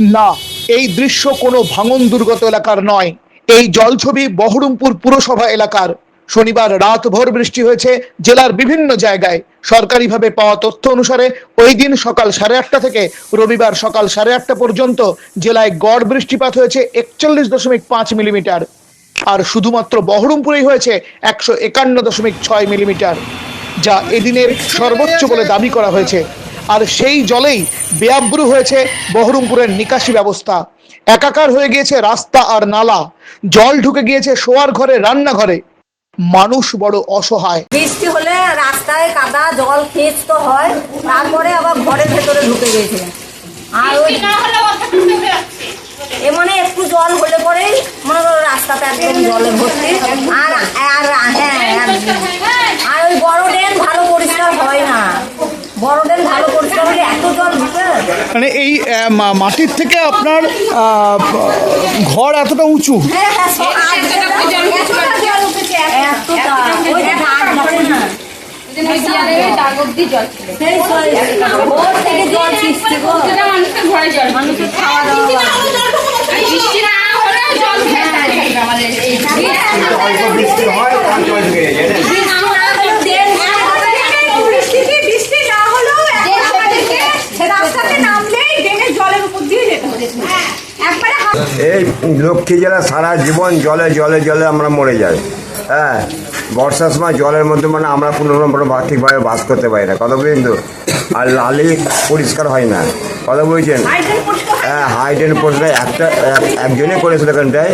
না। এই দৃশ্য কোনো ভাঙন দুর্গত এলাকার নয়। এই জলছবি বহরমপুর পুরসভা এলাকার। শনিবার রাতভর বৃষ্টি হয়েছে জেলার বিভিন্ন জায়গায়। সরকারিভাবে পাওয়া তথ্য অনুসারে ওই দিন সকাল সাড়ে আটটা থেকে রবিবার সকাল সাড়ে আটটা পর্যন্ত জেলায় গড় বৃষ্টিপাত হয়েছে একচল্লিশ দশমিক পাঁচ মিলিমিটার। আর শুধুমাত্র বহরমপুরেই হয়েছে একশো একান্ন দশমিক ছয় মিলিমিটার, যা এদিনের সর্বোচ্চ বলে দাবি করা হয়েছে। আর সেই জলেই বেয়াব্রু হয়েছে বহরমপুরের নিকাশি ব্যবস্থা। একাকার হয়ে গিয়েছে রাস্তা আর নালা। জল ঢুকে গিয়েছে শোয়ার ঘরে রান্নাঘরে। মানুষ বড় অসহায়। বৃষ্টি হলে রাস্তায় কাদা জল খেচ তো হয়। তারপরে আবার ঘরের ভেতরে ঢুকে গেছে। আর ওই এ মানে একটু জল হলে পরেই মনে করো রাস্তাতে একদম জলে ভর্তি। আর হ্যাঁ আর- আর ওই বড় ড্রেন ভালো পরিষ্কার হয় না বড় ড্রেন ভালো পরিষ্কার হলে এত জল ঢুকে মানে এই মা- মাটির থেকে আপনার ঘর এতটা উঁচু। জল উঠেছে, এতটা। ওই যে হাত ধরে না। সেই সব- ভোর থেকে জল ছিটছে গো। মানুষের খাওয়া দাওয়া বৃষ্টি না হলেও রাস্তাতে নামলেই ড্রেনের জলের উপর দিয়ে যেতে হচ্ছে একবারে এই লক্ষ্মী জেলা সারা জীবন জলে জলে জলে আমরা মরে যাই। হ্যাঁ বর্ষার সময় জলের মধ্যে মানে আমরা কোনো রকম ঠিকভাবে বাস করতে পারি না। কথা বুঝলেন তো? আর লালি পরিষ্কার হয় না। কথা বলছেন? হ্যাঁ হাইডেন পরিষ্কার একটা একজনে করেছিল এখানটায়।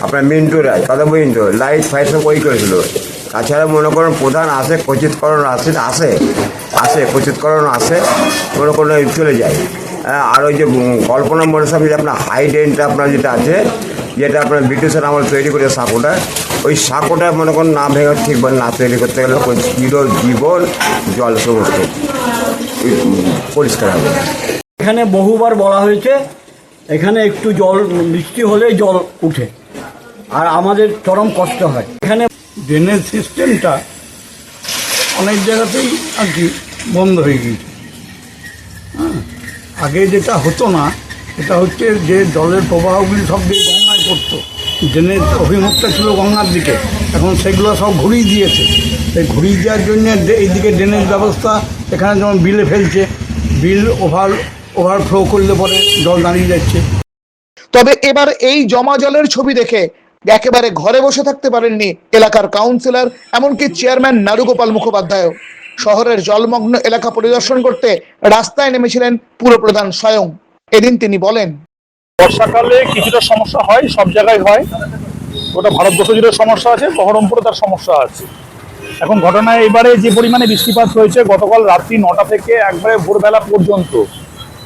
আপনার মিন্টু রায়। কথা বুঝলেন তো? লাইট ফাইট সব ওই করেছিল। তাছাড়া মনে করেন প্রধান আসে কচিতকরণ আসে আসে। আসে কচিতকরণ আসে করুন এই চলে যায়। আর ওই যে কল্পনা মনসা যে আপনার হাই ডেনটা আপনার যেটা আছে যেটা আপনার ব্রিটিশের আমল তৈরি করে সাঁকোটা ওই সাঁকোটা মনে করুন না ভেঙে ঠিকভাবে না তৈরি করতে গেলে চির জীবন জল সমস্ত। পরিষ্কার হবে। এখানে বহুবার বলা হয়েছে এখানে একটু জল বৃষ্টি হলেই জল উঠে আর আমাদের চরম কষ্ট হয়। এখানে ড্রেনেজ সিস্টেমটা অনেক জায়গাতেই আর কি বন্ধ হয়ে গিয়েছে। হ্যাঁ, আগে যেটা হতো না, এটা হচ্ছে যে জলের প্রবাহগুলি সব দিয়ে গঙ্গায় পড়তো। ড্রেনের অভিমুখটা ছিল গঙ্গার দিকে, এখন সেগুলো সব ঘুরিয়ে দিয়েছে। সেই ঘুরিয়ে দেওয়ার জন্য এইদিকে ড্রেনের ব্যবস্থা, এখানে যেমন বিলে ফেলছে, বিল ওভার, ওভারফ্লো করলে পরে জল দাঁড়িয়ে যাচ্ছে। তবে এবার এই জমা জলের ছবি দেখে একেবারে ঘরে বসে থাকতে পারেননি এলাকার কাউন্সিলর এমনকি চেয়ারম্যান নারুগোপাল মুখোপাধ্যায় শহরের জলমগ্ন এলাকা পরিদর্শন করতে রাস্তায় নেমেছিলেন পুরপ্রধান স্বয়ং। এদিন তিনি বলেন, বর্ষাকালে কিছুটা সমস্যা হয়, সব জায়গায় হয়। ওটা ভারতবর্ষ জুড়ে সমস্যা আছে, বহরমপুরে তার সমস্যা আছে। এখন ঘটনায় এবারে যে পরিমাণে বৃষ্টিপাত হয়েছে, গতকাল রাত্রি নটা থেকে একবারে ভোরবেলা পর্যন্ত।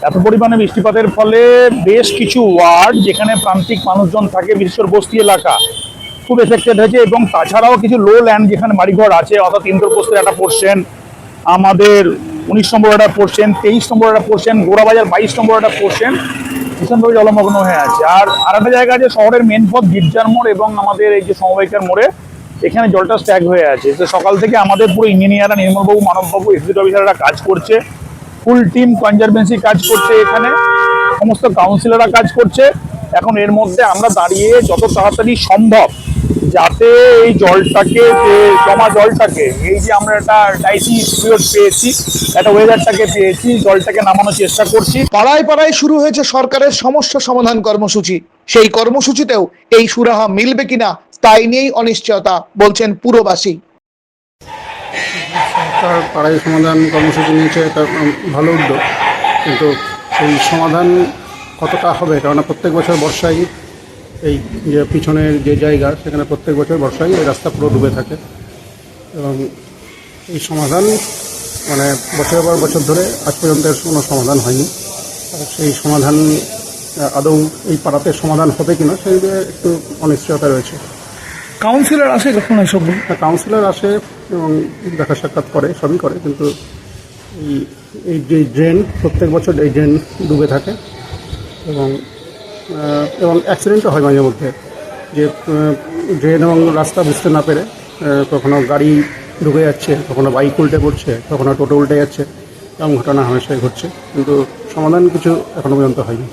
এত পরিমাণে বৃষ্টিপাতের ফলে বেশ কিছু ওয়ার্ড, যেখানে প্রান্তিক মানুষজন থাকে বিশেষ করে বস্তি এলাকা, খুব এফেক্টেড হয়েছে। এবং তাছাড়াও কিছু লো ল্যান্ড যেখানে বাড়িঘর আছে, অর্থাৎ ইন্দ্রপ্রস্থের একটা পোর্শন আমাদের উনিশ নম্বর একটা পোর্শন তেইশ নম্বর একটা পোর্শন গোড়াবাজার বাইশ নম্বর একটা পোর্শন ভীষণভাবে জলমগ্ন হয়ে আছে। আর আর একটা জায়গা আছে শহরের মেন পথ, গির্জার মোড় এবং আমাদের এই যে সমবায়িকার মোড়ে, এখানে জলটা স্ট্যাগ হয়ে আছে। তো সকাল থেকে আমাদের পুরো ইঞ্জিনিয়াররা, নির্মলবাবু, মানববাবু এক্সিকিউটিভ অফিসাররা কাজ করছে। ফুল টিম কনজারভেন্সি কাজ করছে এখানে। সমস্ত কাউন্সিলররা কাজ করছে। এখন এর মধ্যে আমরা দাঁড়িয়ে যত তাড়াতাড়ি সম্ভব যাতে এই জলটাকে যে জমা জলটাকে এই যে আমরা একটা ডাইসি পিরিয়ড পেয়েছি একটা ওয়েদারটাকে পেয়েছি জলটাকে নামানোর চেষ্টা করছি। পাড়ায় পাড়ায় শুরু হয়েছে সরকারের সমস্যা সমাধান কর্মসূচি। সেই কর্মসূচিতেও এই সুরাহা মিলবে কিনা তাই নিয়েই অনিশ্চয়তা বলছেন পুরবাসী। সরকার পাড়ায় সমাধান কর্মসূচি নিয়েছে এটা ভালো উদ্যোগ। কিন্তু সেই সমাধান কতটা হবে কেননা প্রত্যেক বছর বর্ষায় এই যে পিছনের যে জায়গা সেখানে প্রত্যেক বছর বর্ষায় এই রাস্তা পুরো ডুবে থাকে। এবং এই সমাধান মানে বছরের পর বছর ধরে আজ পর্যন্ত এর কোনো সমাধান হয়নি। সেই সমাধান আদৌ এই পাড়াতে সমাধান হবে কিনা সেই একটু অনিশ্চয়তা রয়েছে। কাউন্সিলর আসে কখন এসব কাউন্সিলর আসে এবং দেখা সাক্ষাৎ করে সবই করে কিন্তু এই এই যে ড্রেন প্রত্যেক বছর এই ড্রেন ডুবে থাকে। এবং এবং অ্যাক্সিডেন্টও হয় মাঝে মধ্যে। যে ড্রেন এবং রাস্তা বুঝতে না পেরে কখনো গাড়ি ঢুকে যাচ্ছে, কখনো বাইক উল্টে পড়ছে, কখনো টোটো উল্টে যাচ্ছে, এরকম ঘটনা হামেশাই ঘটছে। কিন্তু সমাধান কিছু এখনও পর্যন্ত হয়নি।